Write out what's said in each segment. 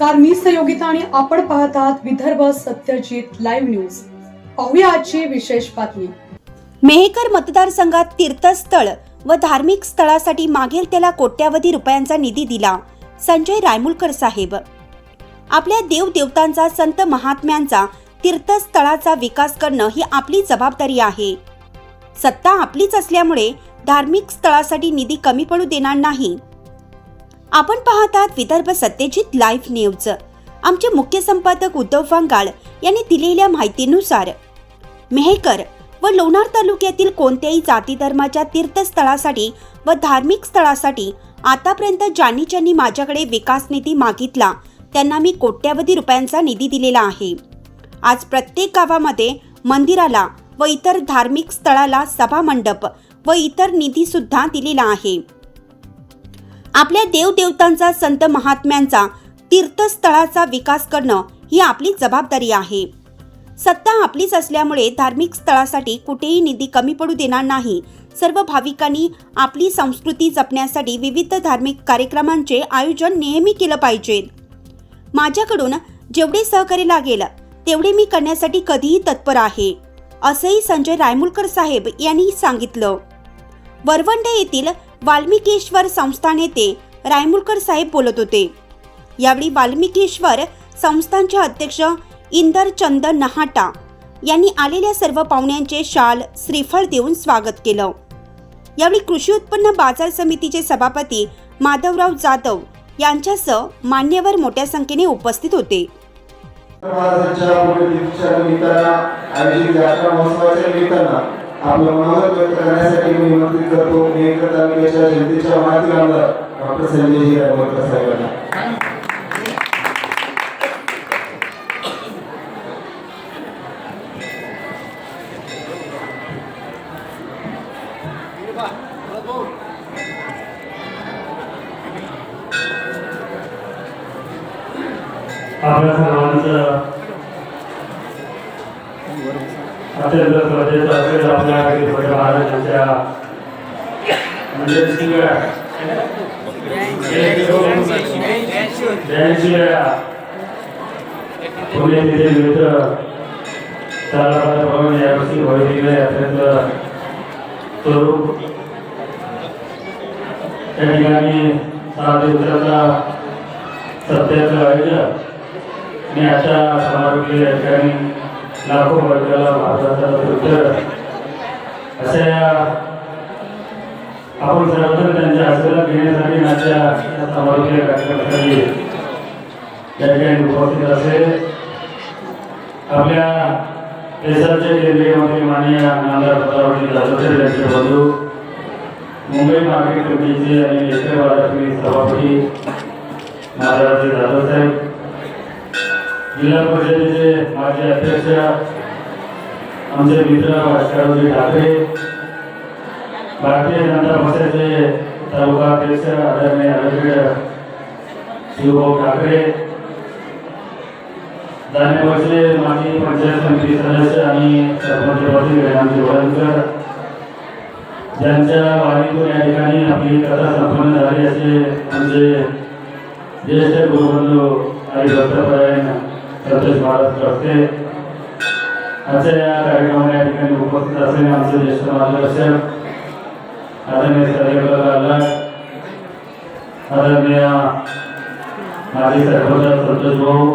नमस्कार मी सहयोगिता आणि आपण पाहत आहात विदर्भ सत्यजित लाईव्ह न्यूज पाहूया आजची विशेष बातमी. मेहकर मतदारसंघात तीर्थस्थळ व धार्मिक स्थळासाठी मागेल त्याला कोट्यावधी रुपयांचा निधी दिला संजय रायमुलकर साहेब. आपल्या देवदेवतांचा संत महात्म्यांचा तीर्थस्थळाचा विकास करणं ही आपली जबाबदारी आहे. सत्ता आपलीच असल्यामुळे धार्मिक स्थळासाठी निधी कमी पडू देणार नाही. आपण पाहतात विदर्भ सत्यजित लाईव्ह न्यूज. आमचे मुख्य संपादक उद्धव वांगाळ यांनी दिलेल्या माहितीनुसार मेहकर व लोणार तालुक्यातील कोणत्याही जाती धर्माच्या तीर्थस्थळासाठी व धार्मिक स्थळासाठी आतापर्यंत ज्यांनी ज्यांनी माझ्याकडे विकास निधी मागितला त्यांना मी कोट्यावधी रुपयांचा निधी दिलेला आहे. आज प्रत्येक गावामध्ये मंदिराला व इतर धार्मिक स्थळाला सभामंडप व इतर निधी सुद्धा दिलेला आहे. आपल्या देवदेवतांचा संत महात्म्यांचा तीर्थस्थळाचा विकास करणं ही आपली जबाबदारी आहे. सत्ता आपलीच असल्यामुळे धार्मिक स्थळासाठी कुठेही निधी कमी पडू देणार नाही. सर्व भाविकांनी आपली संस्कृती जपण्यासाठी विविध धार्मिक कार्यक्रमांचे आयोजन नेहमी केलं पाहिजे. माझ्याकडून जेवढे सहकार्य लागेल तेवढे मी करण्यासाठी कधीही तत्पर आहे असंही संजय रायमुलकर साहेब यांनी सांगितलं. वरवंडे येथील वाल्मिकेश्वर संस्थान नेते रायमुलकर साहेब बोलत होते. यावेळी वाल्मिकेश्वर संस्थांचे अध्यक्ष इंदरचंद नहाटा यांनी आलेल्या सर्व पाहुण्यांचे शाल श्रीफळ देऊन स्वागत केलं. यावेळी कृषी उत्पन्न बाजार समितीचे सभापती माधवराव जाधव यांच्यासह मान्यवर मोठ्या संख्येने उपस्थित होते. महाराजांच्या निमित्तानं आयोजित यात्रा महोत्सवाच्या निमित्तानं आपलं मनोगत व्यक्त करण्यासाठी मी निमंत्रित करतो. मेहकर तालुक्याच्या जनतेच्या मनातील आमदार डॉक्टर संजयजी रामकर साहेबांना. आपल्या सर्वांचं अत्यंत श्रद्धेचं असेल आपल्या गणपती महाराजांच्या ब्याऐंशी वेळा पुण्यतिथी निमित्त यावर्षी भविष्य स्वरूप त्या ठिकाणी सहा दिवसाचा सत्याचं आयोजन मी अशा समारोपी या ठिकाणी लाखो वर्गाला भारताचा पुत्र. अशा या आपण सर्वजण त्यांच्या आशीर्वाद घेण्यासाठी माझ्या समारोपीय कार्यक्रमासाठी या ठिकाणी उपस्थित असेल आपल्या देशाचे केंद्रीय मंत्री माननीय आमदार प्रतापजी जाधव यांचे बंधू मुंबई मार्केट कमिटीचे आणि एकर महाराष्ट्र सभापती महाराज जाधव साहेब जिल्हा परिषदेचे माजी अध्यक्ष आमचे मित्र भास्करजी ठाकरे भारतीय जनता पक्षाचे तालुका अध्यक्ष आदरणीय आरोग्य शिवभाऊ ठाकरे जानेवारचे माजी पंचायत समिती सदस्य आणि सरपंचपदी रेणाजी वळणकर ज्यांच्या वाणीतून या ठिकाणी आपली कथा संपन्न झाली असे आमचे ज्येष्ठ गुरुबंधू आणि भक्तपरायण संतोष महाराज करते आजच्या या कार्यक्रमाला या ठिकाणी उपस्थित असलेले आमचे ज्येष्ठ मार्गदर्शक आदरणीय सर्वेकर आदरणीय माजी सरपंच संतोष भाऊ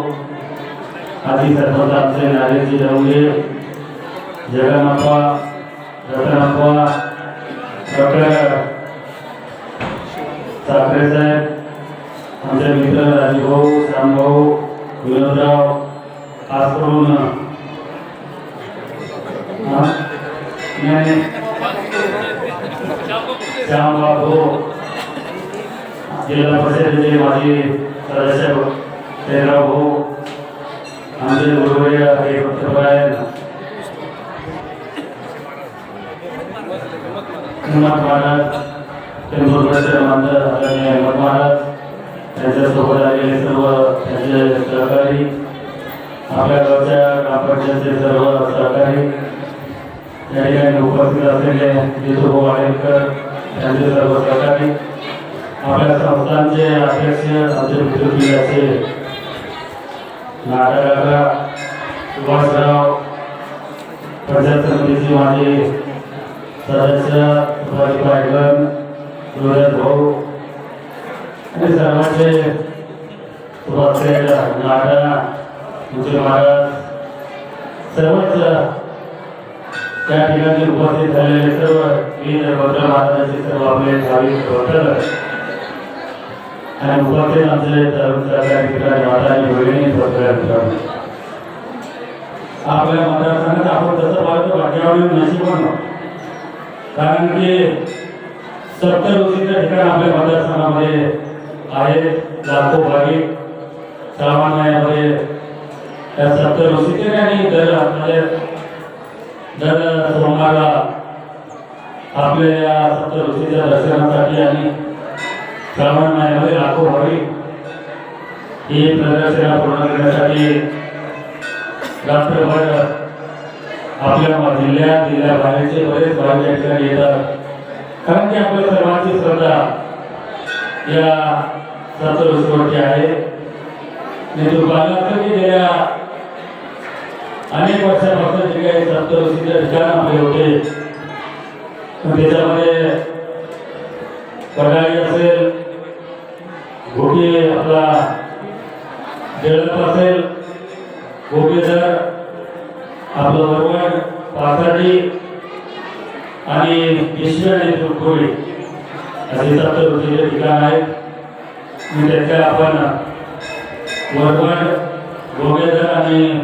आजी सरपंच आमचे नारेजी डवले जगन्नाप्पा रतनाप्पा डॉक्टर साखरे साहेब आमचे मित्र राजीभाऊ श्यामभाऊ विनोदराव खास करून श्यामबाबू जिल्हा परिषदेचे माजी सदस्य शेराव भाऊ आमचे गुरुवर्य हे पत्रकार हिम्मत महाराज टेंभुर्णचे मानद आदरणीय महाराज. त्यांच्यासोबत आलेले सर्व त्यांचे सहकारी. आपल्या गावच्या ग्रामपंचायतचे सर्व सहकारी या ठिकाणी उपस्थित असलेले जितू वाडेकर त्यांचे सर्व सहकारी आपल्या संस्थांचे अध्यक्ष आमचे मित्रपी असे सुभाषराव पंचायत समितीचे माझे सदस्य सुभाष पायगन सुरज भाऊ आणि सर्वांचे सुभाष नाटा पूजन महाराज सर्वच त्या ठिकाणी उपस्थित झालेले सर्व मी भद्र महाराजांचे सर्व आपले भाविक भक्त आणि उपस्थित आमचे तरुण सहकारी मित्र आणि माता आणि भगिनी सहकारी आपल्या मतदारसंघात आपण तसं पाहतो भाग्यावरील नशीब म्हणतो कारण की सत्तर ऋषीचं ठिकाण आपल्या मतदारसंघामध्ये आहे लाखो भाविक. सर्वांना यामध्ये त्या सत्तर ऋषीचे आणि दर म्हणजे दर सोमवारला आपल्या या सत्तर ऋषीच्या दर्शनासाठी आणि श्रावण महिन्यामध्ये लाखो व्हावी ही प्रदर्शना पूर्ण करण्यासाठी रात्रभर आपल्या जिल्ह्यात जिल्ह्याबाहेरचे बरेच भाग या ठिकाणी येतात. कारण की आपल्या सर्वांची श्रद्धा या सत्तर ऋषीवरती आहे. म्हणजे मी गेल्या अनेक वर्षापासून जे काही सप्तऋषीचे ठिकाण आपले होते त्याच्यामध्ये कडाळी असेल घोटी आपला जळप असेल गोपेधर आपलं वरवण पाथर्डी आणि ईश्वर आणि तुळकोळी असे सप्तऋषीचे ठिकाण आहेत. आणि त्याच्या आपण वरवण गोपेधर आणि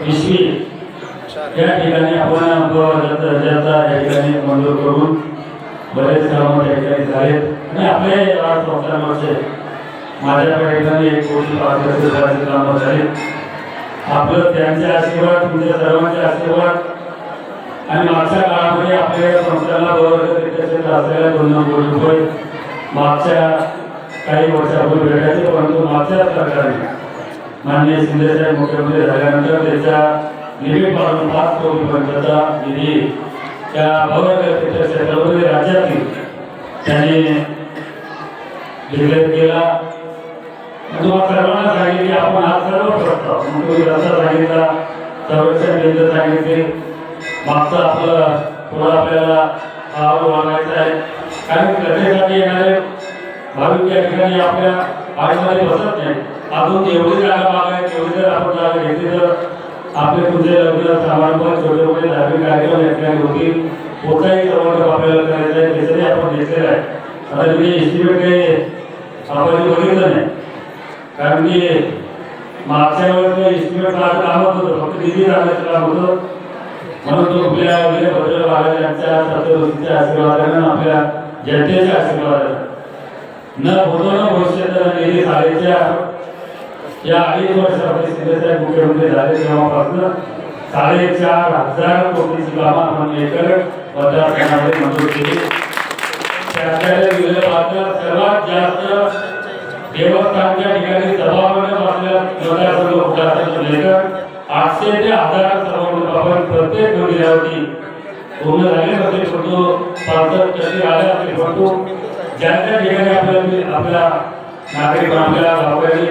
पिशवी या ठिकाणी आपण दर्जाचा या ठिकाणी मंजूर करून बरेच कामं त्या ठिकाणी झालेत. आणि आपले आज चौथ्या माझ्याकडे ठिकाणी एक कोटी पाच लक्ष रुपयाची कामं झाली आपलं त्यांचे आशीर्वाद तुमच्या सर्वांचे आशीर्वाद. आणि मागच्या काळामध्ये आपल्या संस्थांना बरोबर असलेल्या दोन दोन कोटी रुपये मागच्या काही वर्षापूर्वी भेटायचे परंतु मागच्या माननीय शिंदेसाहेब मुख्यमंत्री झाल्यानंतर त्याच्या लिमिटपासून पाच कोटीपर्यंतचा निधी त्या भवनगतीच्या क्षेत्रामध्ये राज्यातील त्यांनी डिक्लेअर केला. तुम्हाला सर्वांना सांगितले की आपण हा सर्व प्रस्ताव मुख्यमंत्री असा सांगितला? संरक्षण केंद्र सांगितले. मागचं आपलं थोडं आपल्याला आवाज वागायचा आहे. कारण कथेसाठी येणारे भाविक या ठिकाणी आपल्या आयुष्यामध्ये बसत नाही. अजून जेवढी जागा मागाय एवढी जर आपण जागा घेतली तर आपले तुझे लग्न समारंभ छोटे मोठे धार्मिक कार्यक्रम या ठिकाणी होतील. कोणताही समारंभ आपल्याला करायचा आहे त्याच्याही आपण घेतलेला आहे. आता तुम्ही एस्टिमेट काही आपण बघितलं नाही. कारण की मागच्या वेळेस एस्टिमेट माझं काम होतं फक्त निधी लागण्याचं काम होतं. म्हणून तो आपल्या वगैरे भद्र महाराज यांच्या सत्यवृत्तीच्या आशीर्वादानं आपल्या जनतेच्या आशीर्वादानं न होतो न भविष्यात निधी शाळेच्या या अडीच वर्षामध्ये शिंदेसाहेब मुख्यमंत्री झाले तेव्हापासून. साडेचार हजार कोटीची कामं आपण एकल मतदारसंघामध्ये मंजूर केली. त्याच्या विदर्भातलं सर्वात जास्त देवस्थानच्या ठिकाणी सभामंडप असलेला मतदारसंघ कुठला लेकर आठशे ते हजार सभामंडप आपण प्रत्येक मंदिरावरती पूर्ण झाले. नसते परंतु पासष्ट टक्के आले असते परंतु ज्या त्या ठिकाणी आपल्याला नागरिक आपल्या गावकरी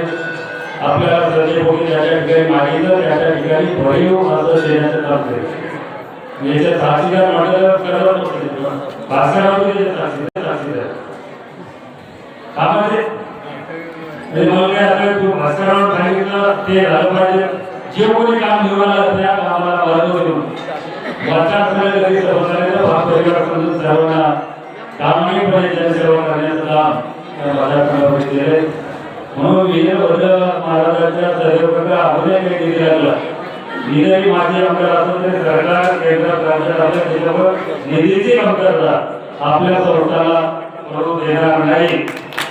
ठिकाणी मागितलं ठिकाणी भरीव देण्याचं काम केलं म्हणजे याच्या साक्षीदार म्हटलं करत साक्षीदार साक्षीदार म्हणजे, म्हणजे काय तू सांगितलं ते झालं पाहिजे. जे कोणी काम घेऊन आलं त्या कामाला सगळ्या घरी भाग परिवार सर्वांना प्रामाणिकपणे जनसेवा करण्याचं काम त्या म्हणून वीरभद्र महाराजांच्या सहयोगाला अजूनही काही निधी लागला. निधी माझी आमदार असं तरी सरकार राज्यात आपल्या त्याच्यावर निधीची कमतरता आपल्या करू देणार नाही.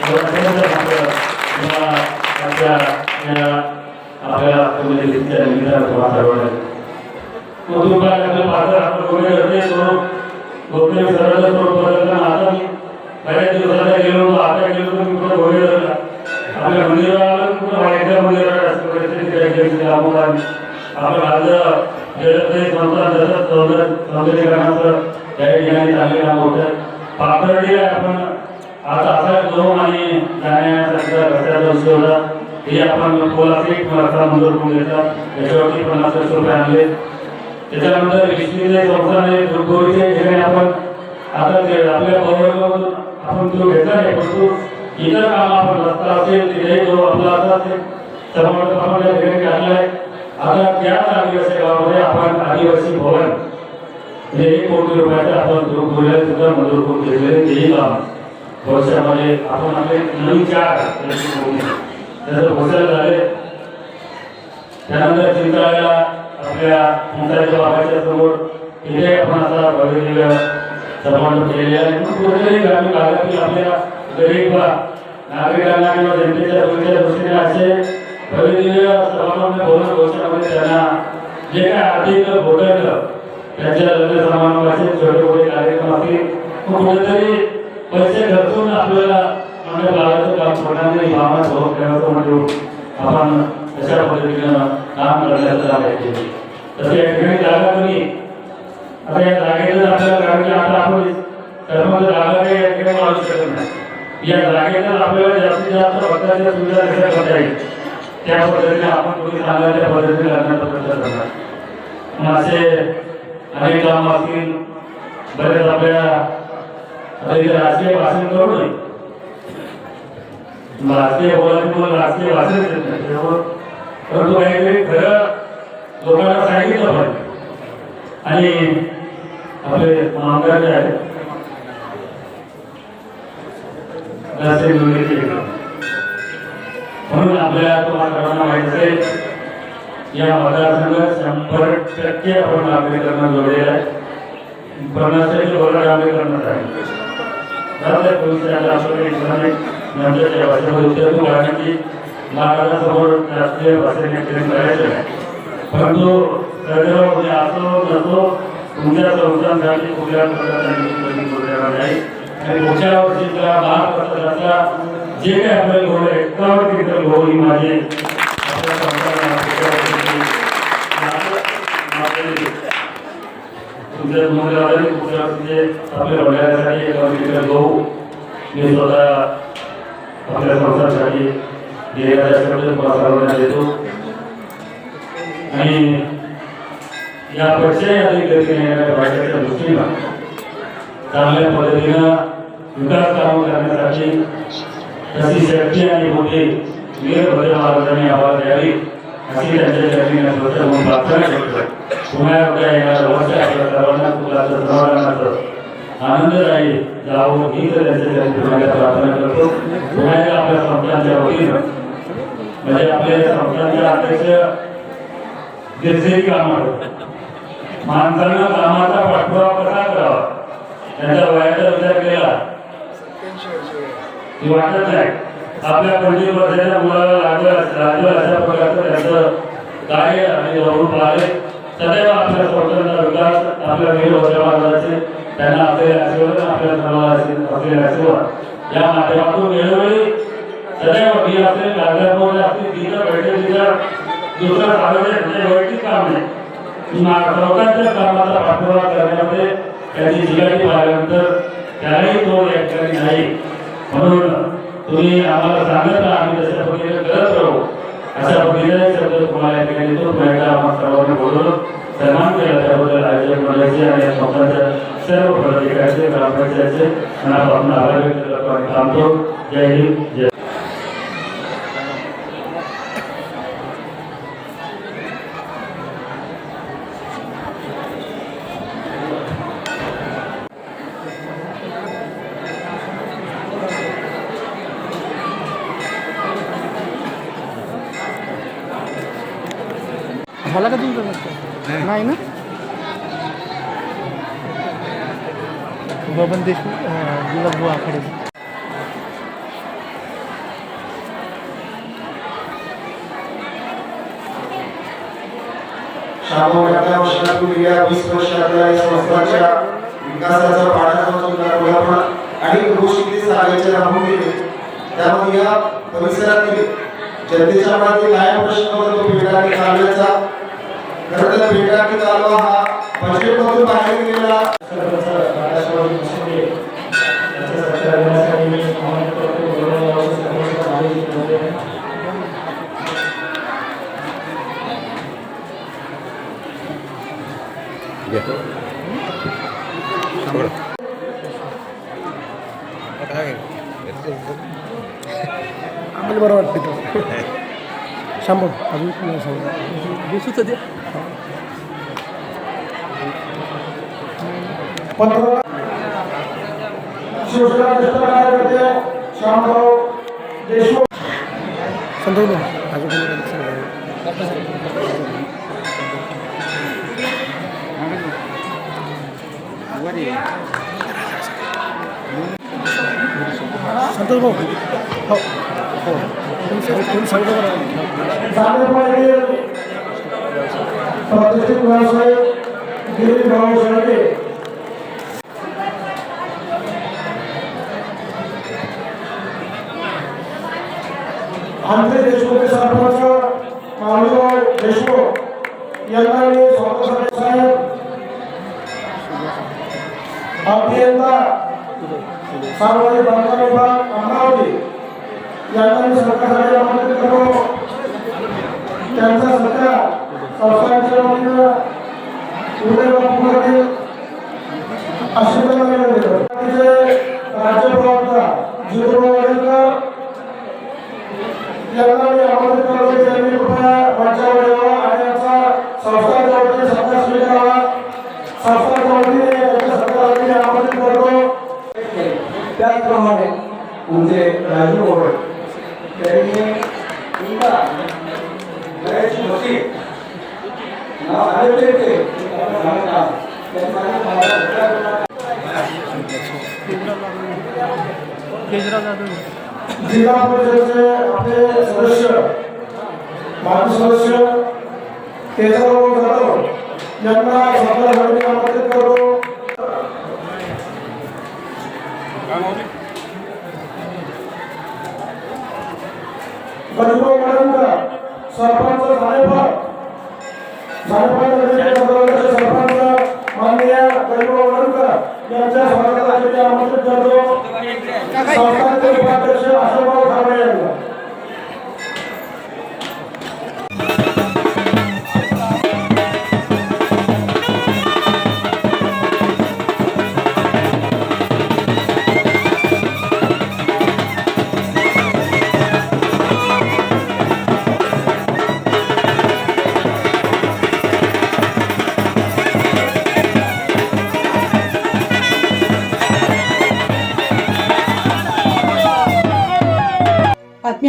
आपल्या सर्वांना आपलं पात्र आपण कोणी करते करून गोपनीय सरळ करून आता मी बऱ्याच दिवसाला गेलो होतो आता गेलो होतो मी कुठं गोवे झाला आपल्या मंदिराला कुठं वाईटल्या मंदिराला असं परिस्थिती काही काही त्यामुळे आपण आज जलप्रदेश म्हणतात जसं सौंदर्य सौंदर्यीकरणाचं त्या ठिकाणी चांगले काम होतं पाथर्डीला आपण. आता असा जो आणि जाण्याचा रस्त्याचा विषय होता. हे आपण पोलाचे एक रस्ता मंजूर करून घेतला त्याच्यावरती पन्नास लक्ष रुपये आणले. त्याच्यानंतर विष्णूचे आहे दुर्गोरीचे ठिकाणी आपण आता आपल्या पवारमधून आपण तो घेतला नाही परंतु इतर काम आपण रस्ता असेल तिथे जो आपला असा ते सर्वांत आपण त्या ठिकाणी आणलाय आता त्याच आदिवासी गावामध्ये आपण आदिवासी भवन म्हणजे एक कोटी रुपयाचं आपण दुर्गोरीला सुद्धा मंजूर करून घेतलेले तेही काम भविष्यामध्ये आपण आपले नवीन चार त्याचं घोषणा झाले. त्यानंतर चिंताळ्याला आपल्या मुंताच्या बाबाच्या समोर तिथे आपण आता भव्य समारंभ केलेले आहे. कुठेतरी ग्रामीण भागातील आपल्या गरीब नागरिकांना किंवा जनतेच्या सोयीच्या दृष्टीने असे भव्य समारंभ भवन घोषणामध्ये त्यांना जे काय आर्थिक त्यांच्या लग्न छोटे मोठे कार्यक्रम असतील कुठेतरी पैसे खर्चून आपल्याला काम नाही. भावना सोबत ठेवायचं आपण अशा पद्धतीनं काम करण्याचं आहे. तसे या ठिकाणी जागा कमी आता या जागेचं आपल्याला कारण की आता आपण सर्व जागा काही या ठिकाणी मारू शकत नाही. या जागेचं आपल्याला जास्तीत जास्त भक्ताच्या सुविधा कशा करता येईल? त्या पद्धतीने आपण तुम्ही सांगा त्या पद्धतीने करण्याचा प्रयत्न करणार. मग असे अनेक काम असतील बरेच आपल्या राजकीय भाषण करू नये राजकीय बोलायचं राजकीय भाषण त्याच्यावर परंतु काहीतरी खरं लोकांना सांगितलं पाहिजे आणि आपले आमदार जे आहेत म्हणून आपल्या तुम्हाला सर्वांना माहिती असेल या मतदारसंघात शंभर टक्के आपण नागरिकांना जोडलेला आहे. पन्नास टक्के भरण नागरिकांना आहे त्यामुळे भविष्यात आपल्याला इस्लामिक नंतरच्या भाषेमध्ये उतरतो कारण की महाराष्ट्रासमोर राष्ट्रीय भाषेने करायचं परंतु असो नसो तुमच्या संस्थांसाठी कुठल्या प्रकारचा निधी जोडलेला नाही. आणि पुढच्या वर्षीचा महाराष्ट्राचा जे काही आपल्याला गोड आहे तिथं गोड ही माझी आपल्या संस्थांना तुमच्या मुलाला आपल्या वडिलांसाठी एका गहू मी स्वतः आपल्या संस्थांसाठी देतो आणि यापेक्षाही अधिक गतीने दृष्टीनं चांगल्या पद्धतीनं विकास कामं करण्यासाठी तशी शक्ती आणि बुद्धी वीरभद्र महाराजांनी आवाज द्यावी अशी त्यांच्या चरणी स्वतः म्हणून प्रार्थना करतो. पुन्हा एकदा येणाऱ्या वर्ष आपल्या सर्वांना फुलाचं समाधानाचं आनंददायी जावं ही तर त्यांच्या प्रार्थना करतो पुन्हा एकदा आपल्या संस्थांच्या वतीनं म्हणजे आपल्या संस्थांच्या अध्यक्ष गिरजेरी कामावर माणसानं कामाचा पाठपुरावा कसा करावा? त्यांच्या वयाचा विचार केला ती वाटत नाही. आपल्या पंचवीस वर्षाच्या मुलाला लागलं लागलं अशा प्रकारचं त्यांचं कार्य आणि जवळून पाहिले सदैव आपल्या स्वतंत्र विकास आपल्या वीर होत्या त्यांना आपले आशीर्वाद आपल्या सर्वांना आशीर्वाद- असलेले आशीर्वाद. या माध्यमातून वेळोवेळी सदैव मी तिथं तिथं दुसरं म्हणजे वैयक्तिक काम नाही. लोकांच्या कामाचा पाठपुरावा करण्यामध्ये त्यालाही तो या ठिकाणी नाही. म्हणून तुम्ही आम्हाला सांगत राहा आम्ही तशा पद्धतीने करत राहू. अशा पद्धतीने शब्द तुम्हाला या ठिकाणी आम्हाला सर्वांनी बोलवलं सन्मान केला. त्याबद्दल आयोजन मंडळाचे आणि सर्व पदाधिकाऱ्यांचे ग्रामपंचायतचे मनापासून आभार व्यक्त करतो आणि थांबतो. जय हिंद जय झाला का तुमचा रस्ता नाही. ना? बबन देशमुख अं, गुलाब बुवा आखाडे. शामोगडच्या वर्षातून या विकासाचा अनेक गोष्टी गेले. परिसरातील जनतेच्या मनातील कायम प्रश्न होता तो पेटाकी कालव्याचा खरं तर पेटाकी कालवा हा बजेटमधून बाहेर गेलेला सर्वच महाराष्ट्रावर मुस्लिम आहे. त्याचं सत्कार करण्यासाठी मी आम्हाला बरं वाटतं तो शंभर अजून कोणाला सांगू? दिसूच कोणाला सांगू. संतोष भाऊ. हो. हो पाहिजे सांग- कोणी गिरीश भाऊ शेळके आंध्र देशमुख सरपंच あ、仕事が出るん केजरीवाल जाधव. जिल्हा परिषदेचे आपले सदस्य माजी सदस्य केजराव जाधव यांना सत्कारासाठी आमंत्रित करतो. गणपती सरपंच साहेब सरपंच